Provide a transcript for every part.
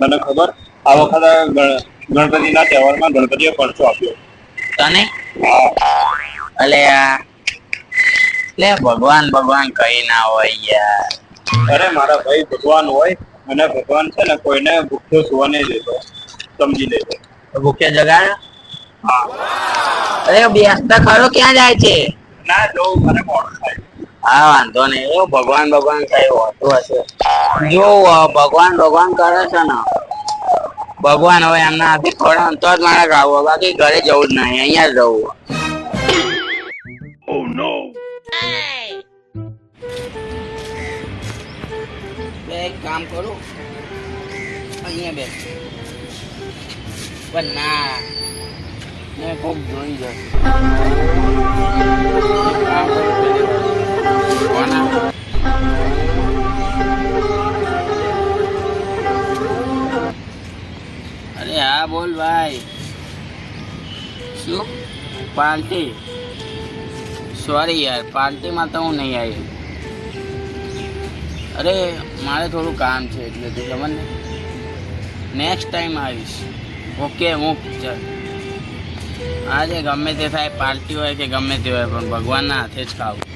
તને ખબર આ વખતે ગણ- ગણપતિના તહેવારમાં ગણપતિએ પરચો આપ્યો. તને? અલે લે ભગવાન ભગવાન કઈ ના હોય યાર. અરે મારા ભાઈ ભગવાન હોય અને ભગવાન છે ને કોઈને ભૂખ્યો સુવા નહીં દેતો સમજી લેજો. ભૂખ્યા જગાડ. હા. અરે બેસતા ખરો ક્યાં જાય છે? ના જો મને મોડું થાય હા વાંધો નહીં. એવું ભગવાન ભગવાન કઈ હોતું હશે? જો ભગવાન ભગવાન કરે છે ને. ભગવાન હવે એમના હાથે ખવડાવે તો જ મારે ગાવું. બાકી ઘરે જવું જ નહીં અહીંયા જ જવું એક કામ કરું. અહીંયા બેસ. પણ ના મેં કોક જોઈ જશે. અરે હા, બોલ ભાઈ. શું? પાર્ટી સોરી યાર પાર્ટીમાં તો હું નહીં આવી. અરે, મારે થોડું કામ છે, એટલે તું ને? નેક્સ્ટ ટાઈમ આવીશ. ઓકે હું ચાલ. આજે ગમે તે થાય પાર્ટી હોય કે ગમે તે હોય, પણ ભગવાનના હાથે જ ખાવું.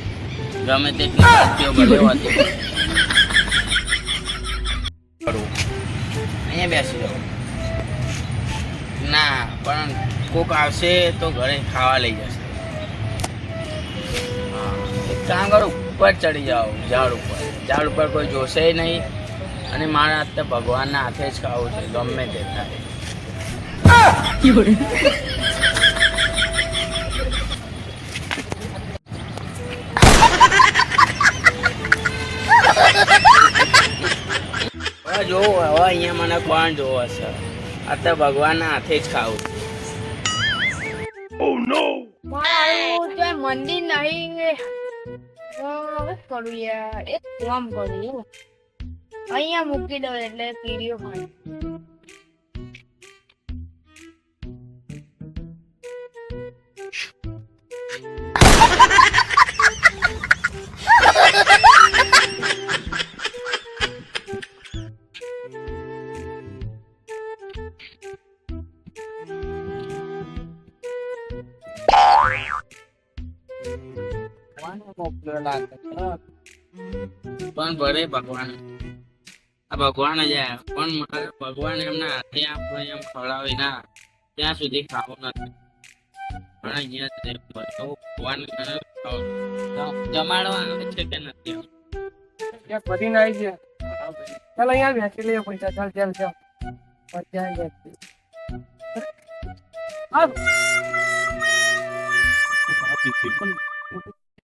ગમે તેટલી શક્તિઓ ભલે હોતી અહીંયા બેસી જાઓ. ના પણ કોક આવશે તો ઘરે ખાવા લઈ જશે. એક કામ કરો ઉપર ચડી જાઓ ઝાડ ઉપર. ઝાડ ઉપર કોઈ જોશે નહીં અને મારા હાથે ભગવાનના હાથે જ ખાવું છે ગમે તે થાય. જોવો હવે અહીંયા મને કોણ જોવો છે? આ તો ભગવાનના હાથે જ ખાવું. મારું તો મંદિર નહીં કરું યાર. એક કામ કરું. અહીંયા મૂકી દઉં એટલે પીડીઓ ખાય પણ ભરે ભગવાન. આ ભગવાન જ પણ ભગવાન એમના હાથે આપણે એમ ખવડાવે ના. ત્યાં સુધી ખાવું નથી. પણ અહીંયા ભગવાન જમાડવા આવે છે કે નથી આવતું? ત્યાં ફરી ના આવી ગયા ચાલ અહીંયા બેસી લઈએ પૈસા. ચાલ ચાલ ચાલ.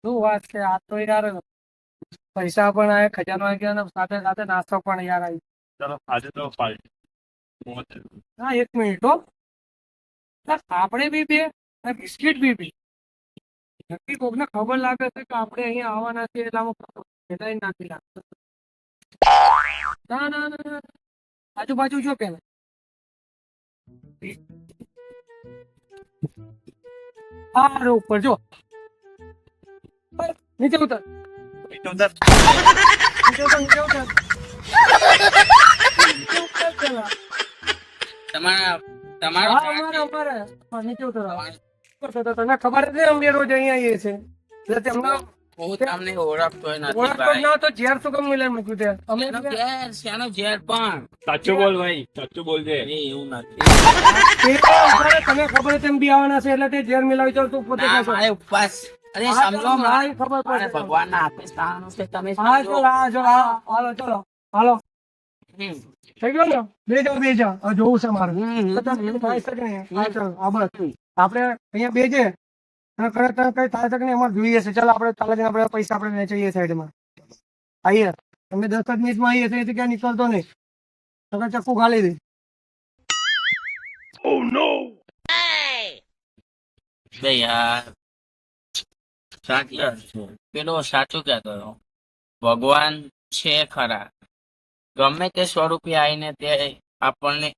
શું વાત છે? આ તો યાર પૈસા પણ આવે ખજાનો આવી ગયા સાથે સાથે નાસ્તો પણ યાર આવી ચલો આજે તો હા એક મિનિટ હો. આપણે બી બે અને બિસ્કિટ બી બી. નક્કી કોકને ખબર લાગે છે કે આપણે અહીંયા આવવાના છીએ એટલે હું પેલા નાખી લાગતો ના ના ના. આજુબાજુ જો કે હા ઉપર જો. નીચે ઉતર. નીચે ઉતર. નીચે ઉતર નીચે ઉતર. તમારા તમારો અમારે અમારે. નીચે ઉતરો. તો તો તને ખબર છે અમે રોજ અહીંયા આવીએ છીએ. એટલે તેમને હું તમને ઓળખતો નથી ઓળખતો ભાઈ. ના તો ઝેર શું કેમ મૂક્યું તે? અમે ઝેર શેનો ઝેર પણ? સાચું બોલ ભાઈ સાચું બોલજે. એવું નથી. તે તો અમારે તને ખબર તેમ બી આવવાના છે એટલે તે ઝેર મિલાવી ચાલ તું પોતે ના, કહેશો. મારે ઉપવાસ. અરે હા, સમજો ચાલો, મારે હા, ખબર મારે પડે ભગવાનના હાથે સ્થાન છે તમે હા સમજો. ચાલો હા ચાલો હા હાલો ચાલો હાલો. હમ. થઈ ગયો ને? બે જાઓ બે જાઓ. હવે જોવું છે મારે. હમ. તો તને એમ થાય છે કે નહીં હા ચાલો હા બસ. આપણે અહીંયા બે છે. અને ખરેખર તને કઈ થાય છે કે નહીં અમારે જોઈએ છે. ચાલો આપણે ચાલે જઈને આપણે પૈસા આપણે વેચાઈએ સાઈડમાં. આવીએ અમે દસ જ મિનિટમાં આવીએ છીએ તો ક્યાં નીકળતો નહીં. તો ચક્કુ ખાલી દે. બે યાર સાચી પેલો સાચું કહેતો હતો. ભગવાન છે ખરા. ગમે તે સ્વરૂપે આવીને તે આપણને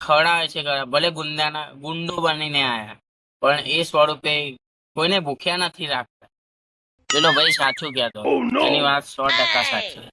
ખવડાવે છે ખરા. ભલે ગુંદાના ગુંડો બનીને આયા પણ એ સ્વરૂપે કોઈને ભૂખ્યા નથી રાખતા. પેલો ભાઈ સાચું કહેતો. એની વાત સો ટકા સાચી.